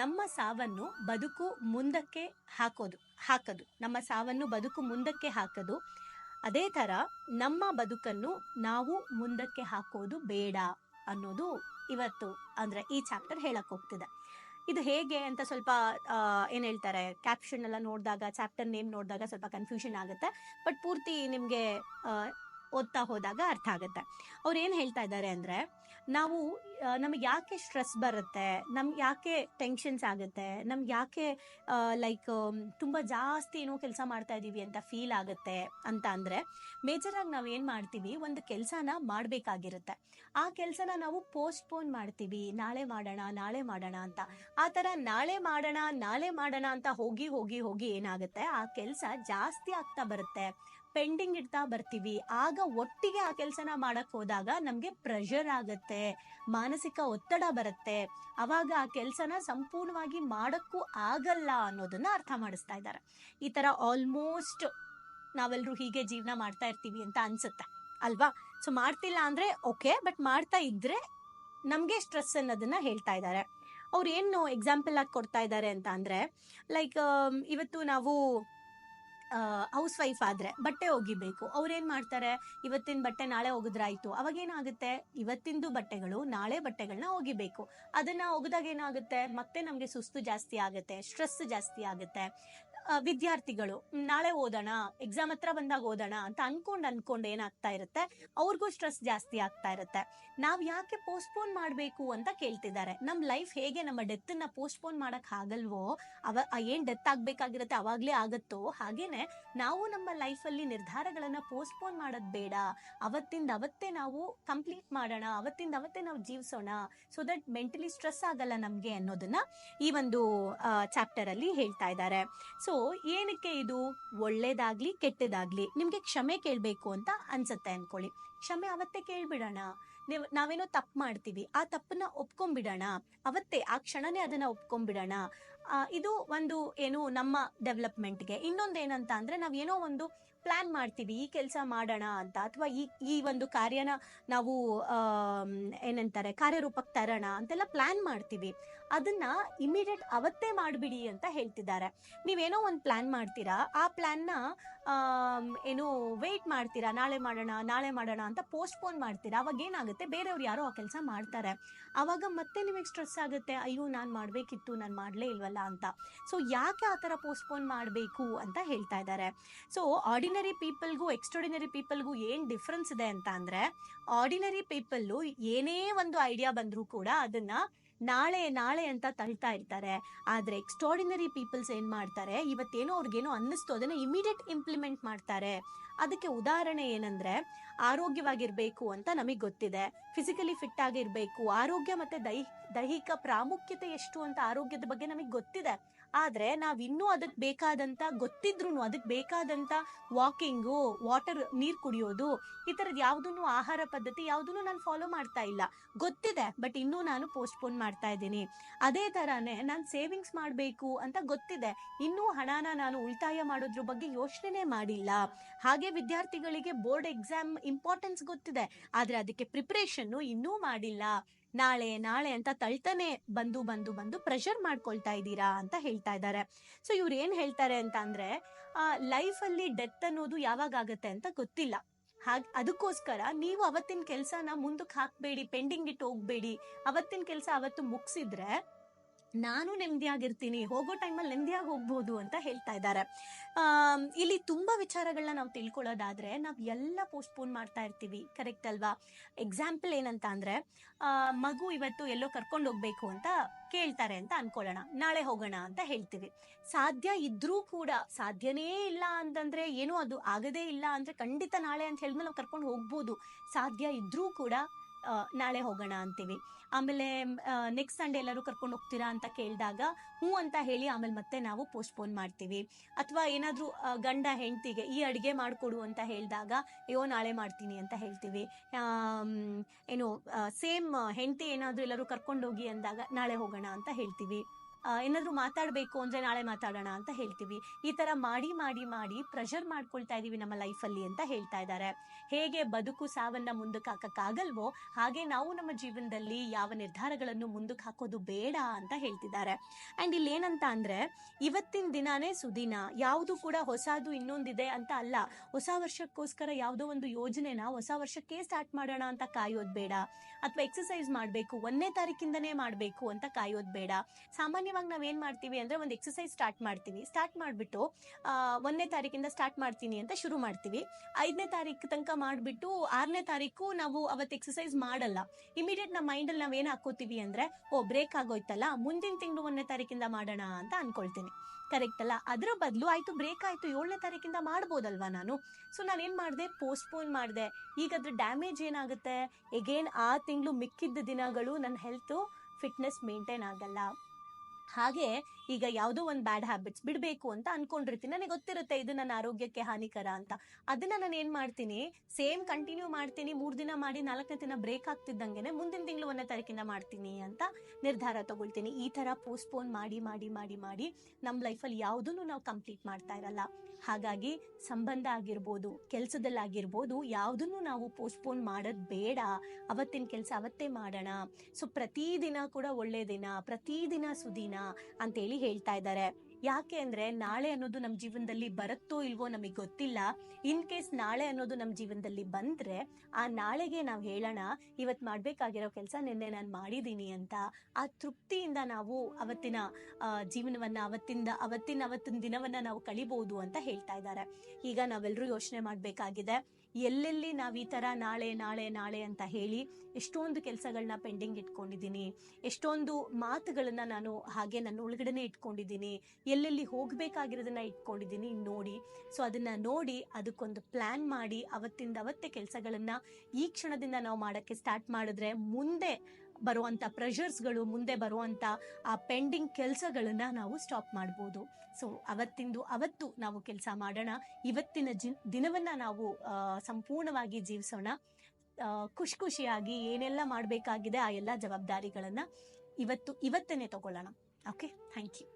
ನಮ್ಮ ಸಾವನ್ನು ಬದುಕು ಮುಂದಕ್ಕೆ ಹಾಕೋದು, ಹಾಕದು. ನಮ್ಮ ಸಾವನ್ನು ಬದುಕು ಮುಂದಕ್ಕೆ ಹಾಕದು. ಅದೇ ತರ ನಮ್ಮ ಬದುಕನ್ನು ನಾವು ಮುಂದಕ್ಕೆ ಹಾಕೋದು ಬೇಡ ಅನ್ನೋದು ಇವತ್ತು ಅಂದ್ರೆ ಈ ಚಾಪ್ಟರ್ ಹೇಳಕ್ ಹೋಗ್ತಿದೆ. ಇದು ಹೇಗೆ ಅಂತ ಸ್ವಲ್ಪ ಏನ್ ಹೇಳ್ತಾರೆ ಕ್ಯಾಪ್ಷನ್ ಎಲ್ಲ ನೋಡಿದಾಗ ಚಾಪ್ಟರ್ ನೇಮ್ ನೋಡಿದಾಗ ಸ್ವಲ್ಪ ಕನ್ಫ್ಯೂಷನ್ ಆಗುತ್ತೆ. ಬಟ್ ಪೂರ್ತಿ ನಿಮಗೆ ಓದ್ತಾ ಹೋದಾಗ ಅರ್ಥ ಆಗುತ್ತೆ. ಅವ್ರು ಏನು ಹೇಳ್ತಾ ಇದ್ದಾರೆ ಅಂದರೆ, ನಾವು ನಮಗೆ ಯಾಕೆ ಸ್ಟ್ರೆಸ್ ಬರುತ್ತೆ, ನಮ್ಗೆ ಯಾಕೆ ಟೆನ್ಷನ್ಸ್ ಆಗುತ್ತೆ, ನಮ್ಗೆ ಯಾಕೆ ಲೈಕ್ ತುಂಬ ಜಾಸ್ತಿ ಏನೋ ಕೆಲಸ ಮಾಡ್ತಾ ಇದ್ದೀವಿ ಅಂತ ಫೀಲ್ ಆಗುತ್ತೆ ಅಂತ ಅಂದರೆ ಮೇಜರಾಗಿ ನಾವು ಏನು ಮಾಡ್ತೀವಿ, ಒಂದು ಕೆಲಸನ ಮಾಡಬೇಕಾಗಿರುತ್ತೆ. ಆ ಕೆಲಸನ ನಾವು ಪೋಸ್ಟ್ಪೋನ್ ಮಾಡ್ತೀವಿ, ನಾಳೆ ಮಾಡೋಣ ನಾಳೆ ಮಾಡೋಣ ಅಂತ. ಆ ಥರ ನಾಳೆ ಮಾಡೋಣ ನಾಳೆ ಮಾಡೋಣ ಅಂತ ಹೋಗಿ ಹೋಗಿ ಹೋಗಿ ಏನಾಗುತ್ತೆ, ಆ ಕೆಲಸ ಜಾಸ್ತಿ ಆಗ್ತಾ ಬರುತ್ತೆ. ಪೆಂಡಿಂಗ್ ಇಡ್ತಾ ಬರ್ತೀವಿ. ಆಗ ಒಟ್ಟಿಗೆ ಆ ಕೆಲಸನ ಮಾಡಕ್ ಹೋದಾಗ ನಮ್ಗೆ ಪ್ರೆಷರ್ ಆಗತ್ತೆ. ಮಾನಸಿಕ ಒತ್ತಡ ಬರುತ್ತೆ. ಅವಾಗ ಆ ಕೆಲಸನ ಸಂಪೂರ್ಣವಾಗಿ ಮಾಡಕ್ಕೂ ಆಗಲ್ಲ ಅನ್ನೋದನ್ನ ಅರ್ಥ ಮಾಡಿಸ್ತಾ ಇದ್ದಾರೆ. ಈ ತರ ಆಲ್ಮೋಸ್ಟ್ ನಾವೆಲ್ಲರೂ ಹೀಗೆ ಜೀವನ ಮಾಡ್ತಾ ಇರ್ತೀವಿ ಅಂತ ಅನ್ಸುತ್ತೆ. ಅಲ್ವಾ? ಸೊ ಮಾಡ್ತಿಲ್ಲ ಅಂದ್ರೆ ಓಕೆ ಬಟ್ ಮಾಡ್ತಾ ಇದ್ರೆ ನಮ್ಗೆ ಸ್ಟ್ರೆಸ್ ಅನ್ನೋದನ್ನ ಹೇಳ್ತಾ ಇದ್ದಾರೆ. ಅವ್ರು ಏನು ಎಕ್ಸಾಂಪಲ್ ಆಗಿ ಕೊಡ್ತಾ ಇದ್ದಾರೆ ಅಂತ ಅಂದ್ರೆ ಲೈಕ್ ಇವತ್ತು ನಾವು ಹೌಸ್ ವೈಫ್ ಆದ್ರೆ ಬಟ್ಟೆ ಒಗಿಬೇಕು. ಅವ್ರೇನ್ ಮಾಡ್ತಾರೆ? ಇವತ್ತಿನ ಬಟ್ಟೆ ನಾಳೆ ಒಗೆದ್ರಾಯ್ತು. ಅವಾಗ ಏನಾಗುತ್ತೆ ಇವತ್ತಿಂದು ಬಟ್ಟೆಗಳು, ನಾಳೆ ಬಟ್ಟೆಗಳನ್ನ ಒಗಿಬೇಕು. ಅದನ್ನ ಒಗೆದಾಗ ಏನಾಗುತ್ತೆ? ಮತ್ತೆ ನಮ್ಗೆ ಸುಸ್ತು ಜಾಸ್ತಿ ಆಗುತ್ತೆ ಸ್ಟ್ರೆಸ್ ಜಾಸ್ತಿ ಆಗುತ್ತೆ. ವಿದ್ಯಾರ್ಥಿಗಳು ನಾಳೆ ಓದೋಣ ಎಕ್ಸಾಮ್ ಹತ್ರ ಬಂದಾಗ ಓದೋಣ ಅಂತ ಅನ್ಕೊಂಡ್ ಅನ್ಕೊಂಡ್ ಏನಾಗ್ತಾ ಇರುತ್ತೆ? ಅವ್ರಿಗೂ ಸ್ಟ್ರೆಸ್ ಜಾಸ್ತಿ ಆಗ್ತಾ ಇರುತ್ತೆ. ನಾವ್ ಯಾಕೆ ಪೋಸ್ಟ್ಪೋನ್ ಮಾಡಬೇಕು ಅಂತ ಕೇಳ್ತಿದ್ದಾರೆ. ನಮ್ ಲೈಫ್ ಹೇಗೆ ನಮ್ಮ ಡೆತ್ನ ಪೋಸ್ಟ್ಪೋನ್ ಮಾಡಕ್ ಆಗಲ್ವೋ, ಅವ ಏನ್ ಡೆತ್ ಆಗ್ಬೇಕಾಗಿರುತ್ತೆ ಅವಾಗ್ಲೇ ಆಗತ್ತೋ, ಹಾಗೇನೆ ನಾವು ನಮ್ಮ ಲೈಫ್ ಅಲ್ಲಿ ನಿರ್ಧಾರಗಳನ್ನ ಪೋಸ್ಟ್ಪೋನ್ ಮಾಡೋದ್ ಬೇಡ. ಅವತ್ತಿಂದ ಅವತ್ತೇ ನಾವು ಕಂಪ್ಲೀಟ್ ಮಾಡೋಣ, ಅವತ್ತಿಂದ ಅವತ್ತೇ ನಾವು ಜೀವಿಸೋಣ ಸೊ ದಟ್ ಮೆಂಟಲಿ ಸ್ಟ್ರೆಸ್ ಆಗಲ್ಲ ನಮ್ಗೆ ಅನ್ನೋದನ್ನ ಈ ಒಂದು ಚಾಪ್ಟರ್ ಅಲ್ಲಿ ಹೇಳ್ತಾ ಇದ್ದಾರೆ. ಸೊ ಏನಕ್ಕೆ ಇದು ಒಳ್ಳೇದಾಗ್ಲಿ ಕೆಟ್ಟದಾಗ್ಲಿ ನಿಮ್ಗೆ ಕ್ಷಮೆ ಕೇಳ್ಬೇಕು ಅಂತ ಅನ್ಸುತ್ತೆ ಅನ್ಕೊಳ್ಳಿ. ಕ್ಷಮೆ ಅವತ್ತೇ ಕೇಳ್ಬಿಡೋಣ. ನೀವು, ನಾವೇನೋ ತಪ್ಪು ಮಾಡ್ತೀವಿ, ಆ ತಪ್ಪನ್ನ ಒಪ್ಕೊಂಡ್ಬಿಡೋಣ. ಅವತ್ತೇ, ಆ ಕ್ಷಣನೇ ಅದನ್ನ ಒಪ್ಕೊಂಡ್ಬಿಡೋಣ. ಇದು ಒಂದು ಏನು ನಮ್ಮ ಡೆವಲಪ್ಮೆಂಟ್ಗೆ ಇನ್ನೊಂದು ಏನಂತ ಅಂದ್ರೆ ನಾವ್ ಏನೋ ಒಂದು ಪ್ಲಾನ್ ಮಾಡ್ತೀವಿ, ಈ ಕೆಲಸ ಮಾಡೋಣ ಅಂತ. ಅಥವಾ ಈ ಈ ಒಂದು ಕಾರ್ಯನ ನಾವು ಏನಂತಾರೆ ಕಾರ್ಯರೂಪಕ್ಕೆ ತರೋಣ ಅಂತೆಲ್ಲ ಪ್ಲಾನ್ ಮಾಡ್ತೀವಿ. ಅದನ್ನ ಇಮಿಡಿಯೇಟ್ ಅವತ್ತೇ ಮಾಡಿಬಿಡಿ ಅಂತ ಹೇಳ್ತಿದ್ದಾರೆ. ನೀವೇನೋ ಒಂದು ಪ್ಲಾನ್ ಮಾಡ್ತೀರಾ, ಆ ಪ್ಲಾನ್ನ ಏನು ವೆಯ್ಟ್ ಮಾಡ್ತೀರಾ, ನಾಳೆ ಮಾಡೋಣ ನಾಳೆ ಮಾಡೋಣ ಅಂತ ಪೋಸ್ಟ್ಪೋನ್ ಮಾಡ್ತೀರಾ? ಅವಾಗ ಏನಾಗುತ್ತೆ? ಬೇರೆಯವ್ರು ಯಾರೋ ಆ ಕೆಲಸ ಮಾಡ್ತಾರೆ. ಅವಾಗ ಮತ್ತೆ ನಿಮಗೆ ಸ್ಟ್ರೆಸ್ ಆಗುತ್ತೆ. ಅಯ್ಯೋ, ನಾನು ಮಾಡಬೇಕಿತ್ತು, ನಾನು ಮಾಡಲೇ ಇಲ್ವಲ್ಲ ಅಂತ. ಸೊ ಯಾಕೆ ಆ ಥರ ಪೋಸ್ಟ್ಪೋನ್ ಮಾಡಬೇಕು ಅಂತ ಹೇಳ್ತಾ ಇದ್ದಾರೆ. ಸೊ ಆರ್ಡಿನರಿ ಪೀಪಲ್ಗೂ ಎಕ್ಸ್ಟ್ರಾಡಿನರಿ ಪೀಪಲ್ಗೂ ಏನು ಡಿಫ್ರೆನ್ಸ್ ಇದೆ ಅಂತ ಅಂದರೆ ಆರ್ಡಿನರಿ ಪೀಪಲ್ಲು ಏನೇ ಒಂದು ಐಡಿಯಾ ಬಂದರೂ ಕೂಡ ಅದನ್ನ ನಾಳೆ ನಾಳೆ ಅಂತ ತಳ್ತಾ ಇರ್ತಾರೆ. ಆದ್ರೆ ಎಕ್ಸ್ಟ್ರಾಡಿನರಿ ಪೀಪಲ್ಸ್ ಏನು ಮಾಡ್ತಾರೆ? ಇವತ್ತೇನೋ ಅವ್ರಿಗೇನೋ ಅನ್ನಿಸ್ತು, ಅದನ್ನ ಇಮಿಡಿಯೇಟ್ ಇಂಪ್ಲಿಮೆಂಟ್ ಮಾಡ್ತಾರೆ. ಅದಕ್ಕೆ ಉದಾಹರಣೆ ಏನಂದ್ರೆ, ಆರೋಗ್ಯವಾಗಿರಬೇಕು ಅಂತ ನಮಗೆ ಗೊತ್ತಿದೆ. ಫಿಸಿಕಲಿ ಫಿಟ್ ಆಗಿರ್ಬೇಕು. ಆರೋಗ್ಯ ಮತ್ತೆ ದೈಹಿಕ ಪ್ರಾಮುಖ್ಯತೆ ಎಷ್ಟು ಅಂತ ಆರೋಗ್ಯದ ಬಗ್ಗೆ ನಮಗೆ ಗೊತ್ತಿದೆ. ಆದ್ರೆ ನಾವ್ ಇನ್ನೂ ಅದಕ್ಕೆ ಬೇಕಾದಂತ ಗೊತ್ತಿದ್ರು ಅದಕ್ಕೆ ಬೇಕಾದಂತ ವಾಕಿಂಗು ವಾಟರ್ ನೀರು ಕುಡಿಯೋದು, ಈ ತರದ್ ಯಾವ್ದನ್ನು ಆಹಾರ ಪದ್ಧತಿ ಯಾವ್ದನ್ನು ನಾನು ಫಾಲೋ ಮಾಡ್ತಾ ಇಲ್ಲ. ಗೊತ್ತಿದೆ ಬಟ್ ಇನ್ನೂ ನಾನು ಪೋಸ್ಟ್ಪೋನ್ ಮಾಡ್ತಾ ಇದ್ದೀನಿ. ಅದೇ ತರಾನೇ ನಾನು ಸೇವಿಂಗ್ಸ್ ಮಾಡಬೇಕು ಅಂತ ಗೊತ್ತಿದೆ. ಇನ್ನೂ ಹಣನ ನಾನು ಉಳಿತಾಯ ಮಾಡೋದ್ರ ಬಗ್ಗೆ ಯೋಚನೆ ಮಾಡಿಲ್ಲ. ಹಾಗೆ ವಿದ್ಯಾರ್ಥಿಗಳಿಗೆ ಬೋರ್ಡ್ ಎಕ್ಸಾಮ್ ಇಂಪಾರ್ಟೆನ್ಸ್ ಗೊತ್ತಿದೆ, ಆದ್ರೆ ಅದಕ್ಕೆ ಪ್ರಿಪರೇಷನ್ ಇನ್ನೂ ಮಾಡಿಲ್ಲ. ನಾಳೆ ನಾಳೆ ಅಂತ ತಳ್ತಾನೆ ಬಂದು ಬಂದು ಬಂದು ಪ್ರೆಷರ್ ಮಾಡ್ಕೊಳ್ತಾ ಇದ್ದೀರಾ ಅಂತ ಹೇಳ್ತಾ ಇದ್ದಾರೆ. ಸೊ ಇವ್ರು ಏನ್ ಹೇಳ್ತಾರೆ ಅಂತ ಅಂದ್ರೆ ಲೈಫ್ ಅಲ್ಲಿ ಡೆತ್ ಅನ್ನೋದು ಯಾವಾಗ ಆಗತ್ತೆ ಅಂತ ಗೊತ್ತಿಲ್ಲ. ಹಾಗೆ, ಅದಕ್ಕೋಸ್ಕರ ನೀವು ಅವತ್ತಿನ ಕೆಲಸನ ಮುಂದಕ್ಕೆ ಹಾಕ್ಬೇಡಿ ಪೆಂಡಿಂಗ್ ಇಟ್ಟು ಹೋಗ್ಬೇಡಿ. ಅವತ್ತಿನ ಕೆಲಸ ಅವತ್ತು ಮುಗಿಸಿದ್ರೆ ನಾನು ನೆಮ್ಮದಿಯಾಗಿರ್ತೀನಿ, ಹೋಗೋ ಟೈಮಲ್ಲಿ ನೆಮ್ಮದಿಯಾಗಿ ಹೋಗ್ಬೋದು ಅಂತ ಹೇಳ್ತಾ ಇದ್ದಾರೆ. ಇಲ್ಲಿ ತುಂಬ ವಿಚಾರಗಳನ್ನ ನಾವು ತಿಳ್ಕೊಳ್ಳೋದಾದ್ರೆ, ನಾವು ಎಲ್ಲ ಪೋಸ್ಟ್ಪೋನ್ ಮಾಡ್ತಾ ಇರ್ತೀವಿ ಕರೆಕ್ಟ್ ಅಲ್ವಾ? ಎಕ್ಸಾಂಪಲ್ ಏನಂತ ಅಂದ್ರೆ ಮಗು ಇವತ್ತು ಎಲ್ಲೋ ಕರ್ಕೊಂಡು ಹೋಗ್ಬೇಕು ಅಂತ ಕೇಳ್ತಾರೆ ಅಂತ ಅನ್ಕೊಳ್ಳೋಣ. ನಾಳೆ ಹೋಗೋಣ ಅಂತ ಹೇಳ್ತೀವಿ. ಸಾಧ್ಯ ಇದ್ರೂ ಕೂಡ, ಸಾಧ್ಯನೇ ಇಲ್ಲ ಅಂತಂದ್ರೆ ಏನು ಅದು ಆಗದೇ ಇಲ್ಲ ಅಂದ್ರೆ ಖಂಡಿತ ನಾಳೆ ಅಂತ ಹೇಳಿದ್ಮೇಲೆ ನಾವು ಕರ್ಕೊಂಡು ಹೋಗ್ಬೋದು. ಸಾಧ್ಯ ಇದ್ರೂ ಕೂಡ ನಾಳೆ ಹೋಗೋಣ ಅಂತೀವಿ. ಆಮೇಲೆ ನೆಕ್ಸ್ಟ್ ಸಂಡೇ ಎಲ್ಲರೂ ಕರ್ಕೊಂಡು ಹೋಗ್ತೀರಾ ಅಂತ ಕೇಳಿದಾಗ, ಹ್ಞೂ ಅಂತ ಹೇಳಿ ಆಮೇಲೆ ಮತ್ತೆ ನಾವು ಪೋಸ್ಟ್ಪೋನ್ ಮಾಡ್ತೀವಿ. ಅಥವಾ ಏನಾದರೂ ಗಂಡ ಹೆಂಡ್ತಿಗೆ ಈ ಅಡುಗೆ ಮಾಡಿಕೊಡು ಅಂತ ಹೇಳಿದಾಗ, ಅಯ್ಯೋ, ನಾಳೆ ಮಾಡ್ತೀನಿ ಅಂತ ಹೇಳ್ತೀವಿ. ಏನು ಸೇಮ್ ಹೆಂಡತಿ ಏನಾದರೂ ಎಲ್ಲರೂ ಕರ್ಕೊಂಡೋಗಿ ಅಂದಾಗ, ನಾಳೆ ಹೋಗೋಣ ಅಂತ ಹೇಳ್ತೀವಿ. ಏನಾದ್ರೂ ಮಾತಾಡಬೇಕು ಅಂದ್ರೆ ನಾಳೆ ಮಾತಾಡೋಣ ಅಂತ ಹೇಳ್ತೀವಿ. ಈ ತರ ಮಾಡಿ ಮಾಡಿ ಮಾಡಿ ಪ್ರೆಷರ್ ಮಾಡ್ಕೊಳ್ತಾ ಇದೀವಿ ನಮ್ಮ ಲೈಫಲ್ಲಿ ಅಂತ ಹೇಳ್ತಾ ಇದ್ದಾರೆ. ಹೇಗೆ ಬದುಕು ಸಾವನ್ನ ಮುಂದಕ್ಕೆ ಹಾಕೋಕ್ಕಾಗಲ್ವೋ ಹಾಗೆ ನಾವು ನಮ್ಮ ಜೀವನದಲ್ಲಿ ಯಾವ ನಿರ್ಧಾರಗಳನ್ನು ಮುಂದಕ್ಕೆ ಹಾಕೋದು ಬೇಡ ಅಂತ ಹೇಳ್ತಿದ್ದಾರೆ. ಅಂಡ್ ಇಲ್ಲಿ ಏನಂತ ಅಂದ್ರೆ, ಇವತ್ತಿನ ದಿನಾನೇ ಸುದಿನ. ಯಾವುದು ಕೂಡ ಹೊಸದು ಇನ್ನೊಂದಿದೆ ಅಂತ ಅಲ್ಲ. ಹೊಸ ವರ್ಷಕ್ಕೋಸ್ಕರ ಯಾವುದೋ ಒಂದು ಯೋಜನೆನ ಹೊಸ ವರ್ಷಕ್ಕೆ ಸ್ಟಾರ್ಟ್ ಮಾಡೋಣ ಅಂತ ಕಾಯೋದು ಬೇಡ. ಅಥವಾ ಎಕ್ಸಸೈಸ್ ಮಾಡಬೇಕು, ಒಂದನೇ ತಾರೀಕಿಂದನೇ ಮಾಡಬೇಕು ಅಂತ ಕಾಯೋದು ಬೇಡ. ಸಾಮಾನ್ಯವಾಗಿ ಏನು ಮಾಡ್ತೀವಿ ಅಂದರೆ ಒಂದು ಎಕ್ಸಸೈಸ್ ಸ್ಟಾರ್ಟ್ ಮಾಡ್ತೀವಿ. ಸ್ಟಾರ್ಟ್ ಮಾಡಿಬಿಟ್ಟು ಒಂದನೇ ತಾರೀಕಿಂದ ಸ್ಟಾರ್ಟ್ ಮಾಡ್ತೀನಿ ಅಂತ ಶುರು ಮಾಡ್ತೀವಿ. ಐದನೇ ತಾರೀಕು ತನಕ ಮಾಡಿಬಿಟ್ಟು ಆರನೇ ತಾರೀಕು ನಾವು ಅವತ್ತು ಎಕ್ಸಸೈಸ್ ಮಾಡಲ್ಲ. ಇಮಿಡಿಯೇಟ್ ನಮ್ಮ ಮೈಂಡಲ್ಲಿ ನಾವು ಏನು ಹಾಕೋತೀವಿ ಅಂದರೆ, ಓ ಬ್ರೇಕ್ ಆಗೋಯ್ತಲ್ಲ, ಮುಂದಿನ ತಿಂಗಳು ಒಂದನೇ ತಾರೀಕಿಂದ ಮಾಡೋಣ ಅಂತ ಅಂದ್ಕೊಳ್ತೀನಿ ಕರೆಕ್ಟ್ ಅಲ್ಲ? ಅದರ ಬದಲು ಆಯಿತು ಬ್ರೇಕ್ ಆಯಿತು, ಏಳನೇ ತಾರೀಕಿಂದ ಮಾಡ್ಬೋದಲ್ವಾ ನಾನು? ಸೊ ನಾನು ಏನು ಮಾಡಿದೆ? ಪೋಸ್ಟ್ಪೋನ್ ಮಾಡಿದೆ. ಈಗ ಅದ್ರ ಡ್ಯಾಮೇಜ್ ಏನಾಗುತ್ತೆ? ಎಗೇನ್ ಆ ತಿಂಗಳು ಮಿಕ್ಕಿದ್ದ ದಿನಗಳು ನನ್ನ ಹೆಲ್ತು ಫಿಟ್ನೆಸ್ ಮೇಂಟೈನ್ ಆಗಲ್ಲ. ಹಾಗೆ ಈಗ ಯಾವುದೋ ಒಂದು ಬ್ಯಾಡ್ ಹ್ಯಾಬಿಟ್ಸ್ ಬಿಡಬೇಕು ಅಂತ ಅನ್ಕೊಂಡಿರ್ತೀನಿ. ನನಗೆ ಗೊತ್ತಿರುತ್ತೆ ಇದು ನನ್ನ ಆರೋಗ್ಯಕ್ಕೆ ಹಾನಿಕರ ಅಂತ. ಅದನ್ನ ನಾನು ಏನು ಮಾಡ್ತೀನಿ? ಸೇಮ್ ಕಂಟಿನ್ಯೂ ಮಾಡ್ತೀನಿ. ಮೂರು ದಿನ ಮಾಡಿ ನಾಲ್ಕನೇ ದಿನ ಬ್ರೇಕ್ ಆಗ್ತಿದ್ದಂಗೆ ಮುಂದಿನ ತಿಂಗಳು ಒಂದನೇ ತಾರೀಕಿಂದ ಮಾಡ್ತೀನಿ ಅಂತ ನಿರ್ಧಾರ ತಗೊಳ್ತೀನಿ. ಈ ತರ ಪೋಸ್ಟ್ಪೋನ್ ಮಾಡಿ ಮಾಡಿ ಮಾಡಿ ಮಾಡಿ ನಮ್ಮ ಲೈಫಲ್ಲಿ ಯಾವುದನ್ನು ನಾವು ಕಂಪ್ಲೀಟ್ ಮಾಡ್ತಾ ಇರಲ್ಲ. ಹಾಗಾಗಿ ಸಂಬಂಧ ಆಗಿರ್ಬೋದು ಕೆಲಸದಲ್ಲಾಗಿರ್ಬೋದು ಯಾವುದನ್ನು ನಾವು ಪೋಸ್ಟ್ಪೋನ್ ಮಾಡೋದು ಬೇಡ. ಅವತ್ತಿನ ಕೆಲಸ ಅವತ್ತೇ ಮಾಡೋಣ. ಸೊ ಪ್ರತಿದಿನ ಕೂಡ ಒಳ್ಳೆ ದಿನ. ಪ್ರತಿದಿನ ಸುದಿನ. ಅಂತೇಳಿ ಹೇಳ್ತಾ ಇದ್ದಾರೆ. ಯಾಕೆ ಅಂದ್ರೆ ನಾಳೆ ಅನ್ನೋದು ನಮ್ಮ ಜೀವನದಲ್ಲಿ ಬರುತ್ತೋ ಇಲ್ವೋ ನಮಗೆ ಗೊತ್ತಿಲ್ಲ. ಇನ್ ಕೇಸ್ ನಾಳೆ ಅನ್ನೋದು ನಮ್ಮ ಜೀವನದಲ್ಲಿ ಬಂದ್ರೆ ಆ ನಾಳೆಗೆ ನಾವು ಹೇಳೋಣ, ಇವತ್ ಮಾಡ್ಬೇಕಾಗಿರೋ ಕೆಲಸ ನಿನ್ನೆ ನಾನು ಮಾಡಿದೀನಿ ಅಂತ ಆ ತೃಪ್ತಿಯಿಂದ ನಾವು ಅವತ್ತಿನ ಜೀವನವನ್ನ, ಅವತ್ತಿಂದ ಅವತ್ತಿನ ಅವತ್ತಿನ ದಿನವನ್ನ ನಾವು ಕಳಿಬಹುದು ಅಂತ ಹೇಳ್ತಾ ಇದ್ದಾರೆ. ಈಗ ನಾವೆಲ್ಲರೂ ಯೋಚನೆ ಮಾಡ್ಬೇಕಾಗಿದೆ. ಎಲ್ಲೆಲ್ಲಿ ನಾವು ಈ ಥರ ನಾಳೆ ನಾಳೆ ನಾಳೆ ಅಂತ ಹೇಳಿ ಎಷ್ಟೊಂದು ಕೆಲಸಗಳನ್ನ ಪೆಂಡಿಂಗ್ ಇಟ್ಕೊಂಡಿದ್ದೀನಿ, ಎಷ್ಟೊಂದು ಮಾತುಗಳನ್ನ ನಾನು ಹಾಗೆ ನನ್ನ ಒಳಗಡೆನೆ ಇಟ್ಕೊಂಡಿದ್ದೀನಿ, ಎಲ್ಲೆಲ್ಲಿ ಹೋಗಬೇಕಾಗಿರೋದನ್ನ ಇಟ್ಕೊಂಡಿದ್ದೀನಿ ನೋಡಿ. ಸೊ ಅದನ್ನ ನೋಡಿ ಅದಕ್ಕೊಂದು ಪ್ಲ್ಯಾನ್ ಮಾಡಿ ಅವತ್ತಿಂದ ಅವತ್ತೇ ಕೆಲಸಗಳನ್ನ ಈ ಕ್ಷಣದಿಂದ ನಾವು ಮಾಡೋಕ್ಕೆ ಸ್ಟಾರ್ಟ್ ಮಾಡಿದ್ರೆ ಮುಂದೆ ಬರುವಂತ ಪ್ರೆಷರ್ಸ್ಗಳು ಮುಂದೆ ಬರುವಂತ, ಆ ಪೆಂಡಿಂಗ್ ಕೆಲಸಗಳನ್ನ ನಾವು ಸ್ಟಾಪ್ ಮಾಡ್ಬೋದು. ಸೊ ಅವತ್ತಿಂದು ಅವತ್ತು ನಾವು ಕೆಲಸ ಮಾಡೋಣ. ಇವತ್ತಿನ ಜಿ ದಿನವನ್ನ ನಾವು ಸಂಪೂರ್ಣವಾಗಿ ಜೀವಿಸೋಣ. ಖುಷಿ ಖುಷಿಯಾಗಿ ಏನೆಲ್ಲ ಮಾಡಬೇಕಾಗಿದೆ, ಆ ಎಲ್ಲ ಜವಾಬ್ದಾರಿಗಳನ್ನ ಇವತ್ತು ಇವತ್ತೇನೆ ತಗೊಳ್ಳೋಣ. Okay thank you